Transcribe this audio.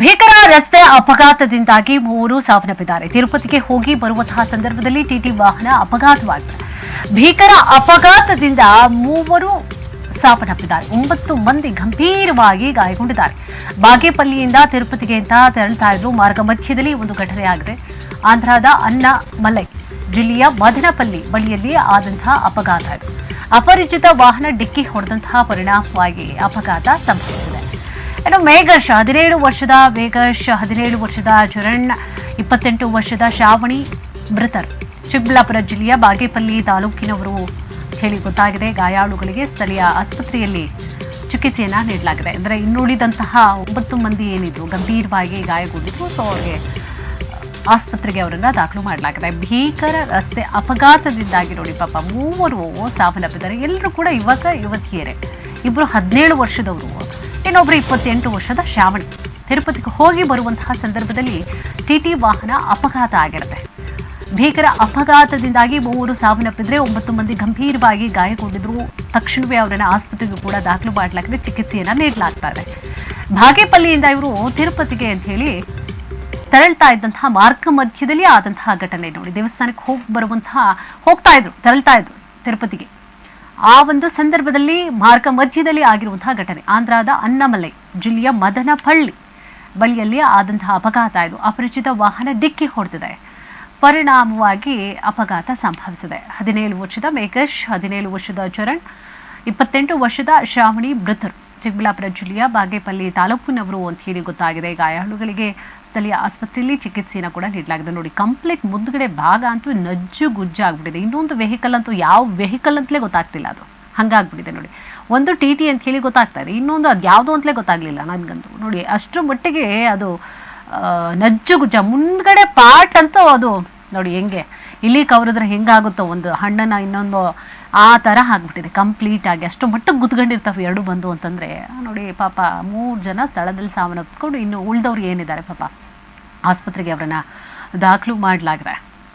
ಭೀಕರ ರಸ್ತೆ ಅಪಘಾತದಿಂದಾಗಿ ಮೂವರು ಸಾವನ್ನಪ್ಪಿದ್ದಾರೆ. ತಿರುಪತಿಗೆ ಹೋಗಿ ಬರುವಂತಹ ಸಂದರ್ಭದಲ್ಲಿ ಟಿಟಿ ವಾಹನ ಅಪಘಾತವಾಗಿದೆ. ಭೀಕರ ಅಪಘಾತದಿಂದ ಮೂವರು ಸಾವನ್ನಪ್ಪಿದ್ದಾರೆ. ಒಂಬತ್ತು ಮಂದಿ ಗಂಭೀರವಾಗಿ ಗಾಯಗೊಂಡಿದ್ದಾರೆ. ಬಾಗೇಪಲ್ಲಿಯಿಂದ ತಿರುಪತಿಗೆ ಅಂತ ತೆರಳುತ್ತಾ ಇದ್ರು ಮಾರ್ಗ ಮಧ್ಯದಲ್ಲಿ ಒಂದು ಘಟನೆ ಆಗಿದೆ ಆಂಧ್ರದ ಅನ್ನ ಮಲೈ ಜಿಲ್ಲೆಯ ಮದನಪಲ್ಲಿ ಬಳಿಯಲ್ಲಿ ಆದಂತಹ ಅಪಘಾತ ಅಪರಿಚಿತ ವಾಹನ ಡಿಕ್ಕಿ ಹೊಡೆದಂತಹ ಪರಿಣಾಮವಾಗಿ ಅಪಘಾತ ಸಂಭವಿಸಿದೆ. ಇನ್ನು ಮೇಘಶ್ ಹದಿನೇಳು ವರ್ಷದ ಮೇಘಶ್ ಹದಿನೇಳು ವರ್ಷದ ಚರಣ್, ಇಪ್ಪತ್ತೆಂಟು ವರ್ಷದ ಶ್ರಾವಣಿ ಮೃತರು. ಚಿಕ್ಕಬಳ್ಳಾಪುರ ಜಿಲ್ಲೆಯ ಬಾಗೇಪಲ್ಲಿ ತಾಲೂಕಿನವರು ಹೇಳಿ ಗೊತ್ತಾಗಿದೆ. ಗಾಯಾಳುಗಳಿಗೆ ಸ್ಥಳೀಯ ಆಸ್ಪತ್ರೆಯಲ್ಲಿ ಚಿಕಿತ್ಸೆಯನ್ನು ನೀಡಲಾಗಿದೆ. ಅಂದರೆ ಇನ್ನುಳಿದಂತಹ ಒಂಬತ್ತು ಮಂದಿ ಏನಿದ್ರು, ಗಂಭೀರವಾಗಿ ಗಾಯಗೊಂಡಿದ್ರು ಸೊ ಅವರಿಗೆ ಆಸ್ಪತ್ರೆಗೆ ಅವರನ್ನು ದಾಖಲು ಮಾಡಲಾಗಿದೆ. ಭೀಕರ ರಸ್ತೆ ಅಪಘಾತದಿಂದಾಗಿ ನೋಡಿ ಪಾಪ, ಮೂವರು ಸಾವನ್ನಪ್ಪಿದ್ದಾರೆ. ಎಲ್ಲರೂ ಕೂಡ ಯುವಕ, ಯುವತಿಯರೇ. ಇಬ್ಬರು ಹದಿನೇಳು ವರ್ಷದವರು. ಇನ್ನೊಬ್ರು ಇಪ್ಪತ್ತೆಂಟು ವರ್ಷದ ಶ್ರಾವಣಿ. ತಿರುಪತಿಗೆ ಹೋಗಿ ಬರುವಂತಹ ಸಂದರ್ಭದಲ್ಲಿ ಟಿ ಟಿ ವಾಹನ ಅಪಘಾತ ಆಗಿರುತ್ತೆ. ಭೀಕರ ಅಪಘಾತದಿಂದಾಗಿ ಮೂವರು ಸಾವನ್ನಪ್ಪಿದ್ರೆ ಒಂಬತ್ತು ಮಂದಿ ಗಂಭೀರವಾಗಿ ಗಾಯಗೊಂಡಿದ್ರು. ತಕ್ಷಣವೇ ಅವರನ್ನ ಆಸ್ಪತ್ರೆಗೂ ಕೂಡ ದಾಖಲು ಮಾಡಲಾಗಿದೆ, ಚಿಕಿತ್ಸೆಯನ್ನು ನೀಡಲಾಗ್ತಾ ಇದೆ. ಭಾಗೇಪಲ್ಲಿಯಿಂದ ಇವರು ತಿರುಪತಿಗೆ ಅಂತ ಹೇಳಿ ತೆರಳ್ತಾ ಇದ್ದಂತಹ ಮಾರ್ಗ ಮಧ್ಯದಲ್ಲಿ ಆದಂತಹ ಘಟನೆ ನೋಡಿ. ದೇವಸ್ಥಾನಕ್ಕೆ ಹೋಗಿ ಬರುವಂತಹ ಹೋಗ್ತಾ ಇದ್ರು, ತೆರಳ್ತಾ ಇದ್ರು ತಿರುಪತಿಗೆ. ಆ ಒಂದು ಸಂದರ್ಭದಲ್ಲಿ ಮಾರ್ಗ ಮಧ್ಯದಲ್ಲಿ ಆಗಿರುವಂತಹ ಘಟನೆ. ಆಂಧ್ರದ ಅನ್ನಮಲೈ ಜಿಲ್ಲೆಯ ಮದನಪಳ್ಳಿ ಬಳಿಯಲ್ಲಿ ಆದಂತಹ ಅಪಘಾತ ಇದು. ಅಪರಿಚಿತ ವಾಹನ ಡಿಕ್ಕಿ ಹೊಡೆದಿದೆ. ಪರಿಣಾಮವಾಗಿ ಅಪಘಾತ ಸಂಭವಿಸಿದೆ. ಹದಿನೇಳು ವರ್ಷದ ಮೇಕೇಶ್ ಹದಿನೇಳು ವರ್ಷದ ಚರಣ್, ಇಪ್ಪತ್ತೆಂಟು ವರ್ಷದ ಶ್ರಾವಣಿ ಮೃತರು. ಚಿಕ್ಕಬಳ್ಳಾಪುರ ಜಿಲ್ಲೆಯ ಬಾಗೇಪಲ್ಲಿ ತಾಲೂಕಿನವರು ಅಂತ ಹೇಳಿ ಗೊತ್ತಾಗಿದೆ. ಗಾಯಾಳುಗಳಿಗೆ ಸ್ಥಳೀಯ ಆಸ್ಪತ್ರೆಯಲ್ಲಿ ಚಿಕಿತ್ಸೆಯನ್ನು ಕೂಡ ನೀಡಲಾಗಿದೆ. ನೋಡಿ, ಕಂಪ್ಲೀಟ್ ಮುಂದ್ಗಡೆ ಭಾಗ ಅಂತೂ ನಜ್ಜು ಗುಜ್ಜು ಆಗ್ಬಿಟ್ಟಿದೆ. ಇನ್ನೊಂದು ವೆಹಿಕಲ್ ಅಂತೂ ಯಾವ ವೆಹಿಕಲ್ ಅಂತಲೇ ಗೊತ್ತಾಗ್ತಿಲ್ಲ ಅದು. ಹಂಗಾಗ್ಬಿಟ್ಟಿದೆ ನೋಡಿ. ಒಂದು ಟಿ ಟಿ ಅಂತ ಹೇಳಿ ಗೊತ್ತಾಗ್ತಾ ಇದೆ. ಇನ್ನೊಂದು ಅದು ಯಾವುದೋ ಅಂತಲೇ ಗೊತ್ತಾಗಲಿಲ್ಲ ನನಗಂತೂ. ನೋಡಿ ಅಷ್ಟರ ಮಟ್ಟಿಗೆ ಅದು ನಜ್ಜು ಗುಜ್ಜ. ಮುಂದ್ಗಡೆ ಪಾರ್ಟ್ ಅಂತೂ ಅದು ನೋಡಿ ಹೆಂಗೆ ಇಲ್ಲಿ ಕವರಿದ್ರೆ ಹೆಂಗಾಗುತ್ತೋ ಒಂದು ಹಣ್ಣನ್ನು ಇನ್ನೊಂದು ಆ ಥರ ಆಗ್ಬಿಟ್ಟಿದೆ ಕಂಪ್ಲೀಟ್ ಆಗಿ. ಅಷ್ಟು ಮಟ್ಟಕ್ಕೆ ಗುದ್ಕೊಂಡಿರ್ತಾವೆ ಎರಡು ಬಂದು ಅಂತಂದರೆ. ನೋಡಿ ಪಾಪ ಮೂರು ಜನ ಸ್ಥಳದಲ್ಲಿ ಸಾವನ್ನಪ್ಪಿಕೊಂಡು ಇನ್ನು ಉಳ್ದವ್ರು ಏನಿದ್ದಾರೆ ಪಾಪ. ಆಸ್ಪತ್ರೆಗೆ ಅವರನ್ನು ದಾಖಲು ಮಾಡಲಾಗಿದೆ